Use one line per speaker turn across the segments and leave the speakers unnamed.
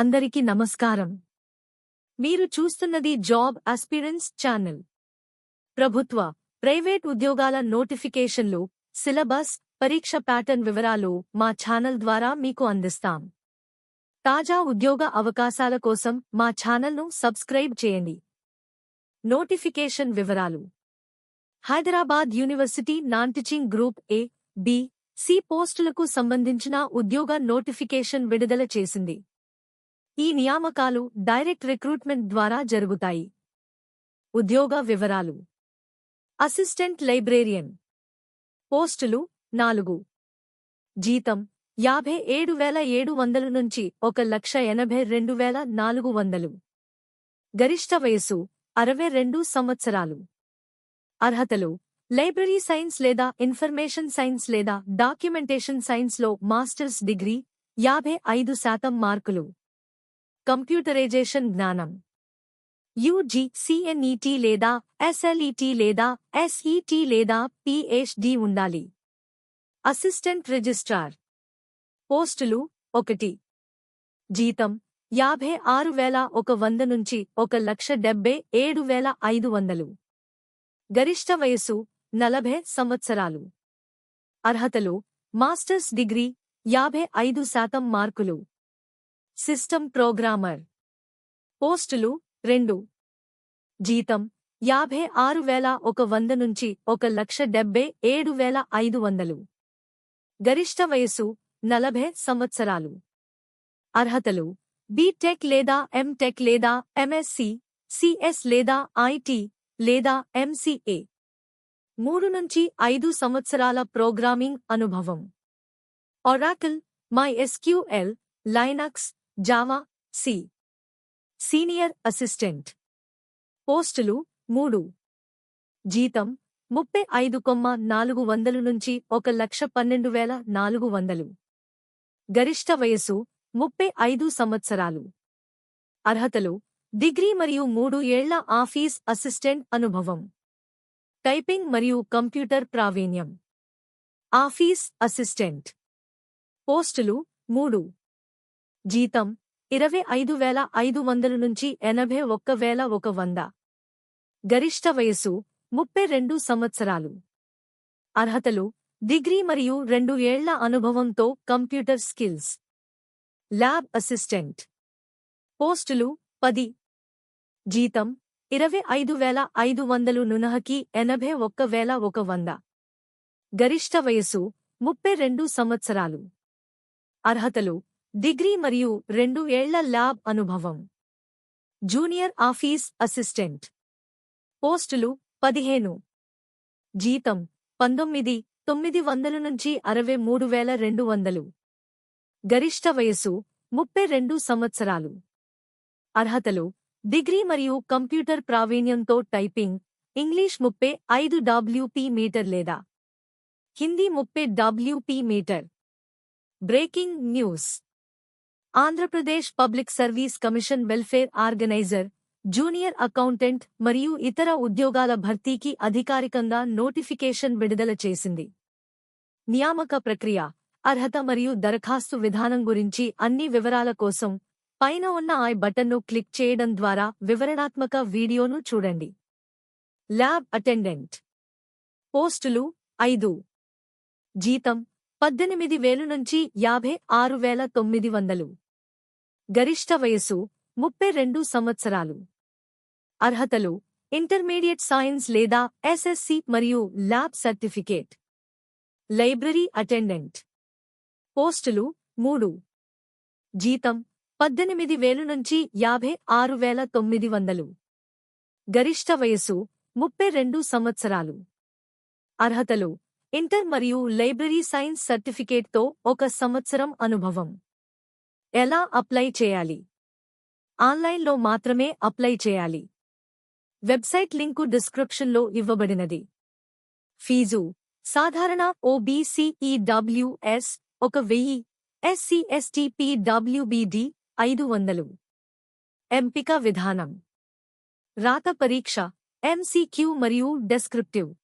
అందరికీ నమస్కారం. మీరు చూస్తున్నది జాబ్ అస్పిరెన్స్ ఛానల్. ప్రభుత్వ ప్రైవేట్ ఉద్యోగాల నోటిఫికేషన్లు సిలబస్ పరీక్ష ప్యాటర్న్ వివరాలు మా ఛానల్ ద్వారా మీకు అందిస్తాం. తాజా ఉద్యోగ అవకాశాల కోసం మా ఛానల్ను సబ్స్క్రైబ్ చేయండి. నోటిఫికేషన్ వివరాలు. Hyderabad university non teaching group A B C పోస్టులకు సంబంధించిన ఉద్యోగ నోటిఫికేషన్ విడుదల చేసింది. ఈ నియామకాలు డైరెక్ట్ రిక్రూట్మెంట్ ద్వారా జరుగుతాయి. ఉద్యోగ వివరాలు. Assistant librarian. పోస్టులు నాలుగు. జీతం యాభై ఏడు వేల ఏడు వందల నుంచి ఒక లక్ష ఎనభై రెండు వేల నాలుగు వందలు. గరిష్ట వయసు అరవై రెండు సంవత్సరాలు. అర్హతలు లైబ్రరీ సైన్స్ లేదా ఇన్ఫర్మేషన్ సైన్స్ లేదా డాక్యుమెంటేషన్ సైన్స్లో మాస్టర్స్ డిగ్రీ యాభై ఐదు శాతం మార్కులు. కంప్యూటరైజేషన్ జ్ఞానం. యూజీ సిఎన్ఈటి లేదా ఎస్ఎల్ఈటి లేదా ఎస్ఈటి లేదా పిహెచ్డి ఉండాలి. Assistant registrar. పోస్టులు ఒకటి. జీతం యాభై ఆరు వేల ఒక వంద నుంచి ఒక లక్ష డెబ్బై ఏడు వేల ఐదు వందలు. గరిష్ట వయసు నలభై సంవత్సరాలు. అర్హతలు మాస్టర్స్ డిగ్రీ యాభై ఐదు శాతం మార్కులు. System programmer. పోస్టులు రెండు. జీతం యాభై ఆరు వేల ఒక వంద నుంచి ఒక లక్ష డెబ్బై ఏడు వేల ఐదు వందలు. గరిష్ట వయసు నలభై సంవత్సరాలు. అర్హతలు బీటెక్ లేదా ఎంటెక్ లేదా ఎంఎస్సి సిఎస్ లేదా ఐటి లేదా ఎంసీఏ. మూడు నుంచి ఐదు సంవత్సరాల ప్రోగ్రామింగ్ అనుభవం. Oracle my SQL Linux Java C. Senior assistant. పోస్టులు మూడు. జీతం ముప్పై ఐదు కొమ్మ నాలుగు వందలు నుంచి ఒక లక్ష పన్నెండు వేల నాలుగు వందలు. గరిష్ట వయసు ముప్పై ఐదు సంవత్సరాలు. అర్హతలు డిగ్రీ మరియు మూడు ఏళ్ళ ఆఫీస్ అసిస్టెంట్ అనుభవం. టైపింగ్ మరియు కంప్యూటర్ ప్రావీణ్యం. Office assistant. పోస్టులు మూడు. జీతం ఇరవై ఐదు వేల ఐదు వందల నుంచి ఎనభై ఒక్క వేల ఒక వంద. గరిష్ట వయసు ముప్పై రెండు సంవత్సరాలు. అర్హతలు డిగ్రీ మరియు రెండు ఏళ్ళ అనుభవంతో కంప్యూటర్ స్కిల్స్. Lab assistant. పోస్టులు పది. జీతం ఇరవై ఐదు వేల ఐదు వందలు నునహకి ఎనభై ఒక్క వేల ఒక వంద. గరిష్ట వయసు ముప్పై రెండు సంవత్సరాలు. అర్హతలు డిగ్రీ మరియు రెండు ఏళ్ళ ల్యాబ్ అనుభవం. Junior office assistant. పోస్టులు పదిహేను. జీతం పంతొమ్మిది తొమ్మిది వందల నుంచి అరవై మూడు వేల రెండు వందలు. గరిష్ట వయసు ముప్పై రెండు సంవత్సరాలు. అర్హతలు డిగ్రీ మరియు కంప్యూటర్ ప్రావీణ్యంతో టైపింగ్ ఇంగ్లీష్ ముప్పై ఐదు డబ్ల్యూపీ మీటర్ లేదా హిందీ ముప్పై WP meter. Breaking news. Andhra Pradesh public service commission welfare organiser junior accountant మరియు ఇతర ఉద్యోగాల భర్తీకి అధికారికంగా నోటిఫికేషన్ విడుదల చేసింది. నియామక ప్రక్రియ అర్హత మరియు దరఖాస్తు విధానం గురించి అన్ని వివరాల కోసం పైన ఉన్న ఐ బటన్ను క్లిక్ చేయడం ద్వారా వివరణాత్మక వీడియోను చూడండి. Lab attendant. పోస్టులు ఐదు. జీతం పద్దెనిమిది వేలు నుంచి యాభై ఆరు వేల తొమ్మిది వందలు. గరిష్ట వయసు ముప్పై రెండు సంవత్సరాలు. అర్హతలు ఇంటర్మీడియట్ సైన్స్ లేదా ఎస్ఎస్సి మరియు ల్యాబ్ సర్టిఫికేట్. Library attendant. పోస్టులు మూడు. జీతం పద్దెనిమిది వేలు నుంచి యాభై ఆరు వేల తొమ్మిది వందలు. గరిష్ట వయసు ముప్పై రెండు సంవత్సరాలు. అర్హతలు ఇంటర్ మరియు లైబ్రరీ సైన్స్ సర్టిఫికేట్తో ఒక సంవత్సరం అనుభవం. ఎలా అప్లై చేయాలి? ఆన్లైన్లో మాత్రమే అప్లై చేయాలి. వెబ్సైట్ లింకు డిస్క్రిప్షన్లో ఇవ్వబడినది. ఫీజు. సాధారణ ఓబీసీఈడబ్ల్యూఎస్ ఒక వెయ్యి. ఎస్సీ ఐదు వందలు. ఎంపిక విధానం. రాత పరీక్ష. ఎంసీక్యూ మరియు డెస్క్రిప్టివ్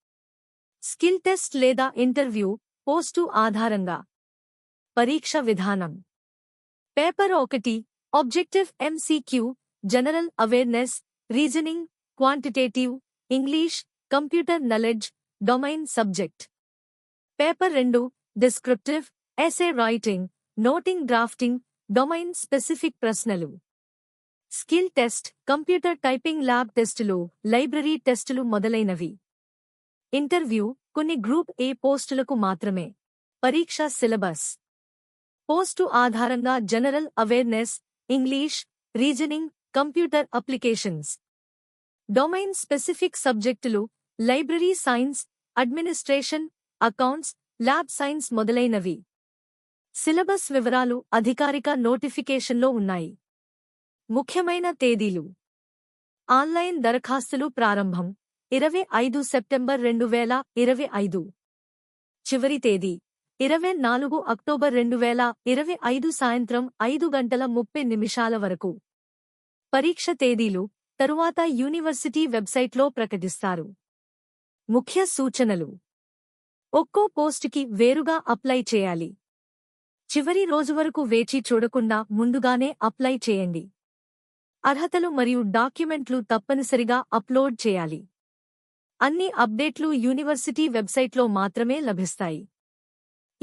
స్కిల్ టెస్ట్ లేదా ఇంటర్వ్యూ. పోస్టు ఆధారంగా. పరీక్ష విధానం. పేపర్ ఒకటి objective MCQ general awareness reasoning quantitative English computer knowledge domain subject. Paper రెండు descriptive essay writing noting drafting domain specific ప్రశ్నలు. Skill test computer typing lab టెస్టులు library టెస్టులు మొదలైనవి. ఇంటర్వ్యూ కొన్ని గ్రూప్ ఏ పోస్టులకు మాత్రమే. పరీక్ష సిలబస్. పోస్టు ఆధారంగా general awareness English reasoning computer applications. Domain specific సబ్జెక్టులు library science administration accounts lab science మొదలైనవి. సిలబస్ వివరాలు అధికారిక నోటిఫికేషన్లో ఉన్నాయి. ముఖ్యమైన తేదీలు. ఆన్లైన్ దరఖాస్తులు ప్రారంభం. ఇరవై ఐదు సెప్టెంబర్ రెండు వేల ఇరవై ఐదు. చివరి తేదీ. ఇరవై నాలుగు అక్టోబర్ రెండు వేల ఇరవై ఐదు సాయంత్రం ఐదు గంటల ముప్పై నిమిషాల వరకు. పరీక్ష తేదీలు తరువాత యూనివర్సిటీ వెబ్సైట్లో ప్రకటిస్తారు. ముఖ్య సూచనలు. ఒక్కో పోస్టుకి వేరుగా అప్లై చేయాలి. చివరి రోజు వరకు వేచి చూడకుండా ముందుగానే అప్లై చేయండి. అర్హతలు మరియు డాక్యుమెంట్లు తప్పనిసరిగా అప్లోడ్ చేయాలి. అన్ని అప్డేట్లు యూనివర్సిటీ వెబ్సైట్లో మాత్రమే లభిస్తాయి.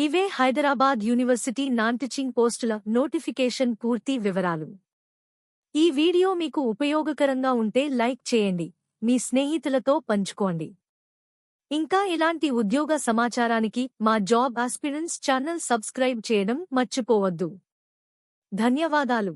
ఇవే హైదరాబాద్ యూనివర్సిటీ నాన్ టీచింగ్ పోస్టుల నోటిఫికేషన్ పూర్తి వివరాలు. ఈ వీడియో మీకు ఉపయోగకరంగా ఉంటే లైక్ చేయండి మీ స్నేహితులతో పంచుకోండి. ఇంకా ఇలాంటి ఉద్యోగ సమాచారానికి మా జాబ్ ఆస్పిరెన్స్ ఛానల్ సబ్స్క్రైబ్ చేయడం మర్చిపోవద్దు. ధన్యవాదాలు.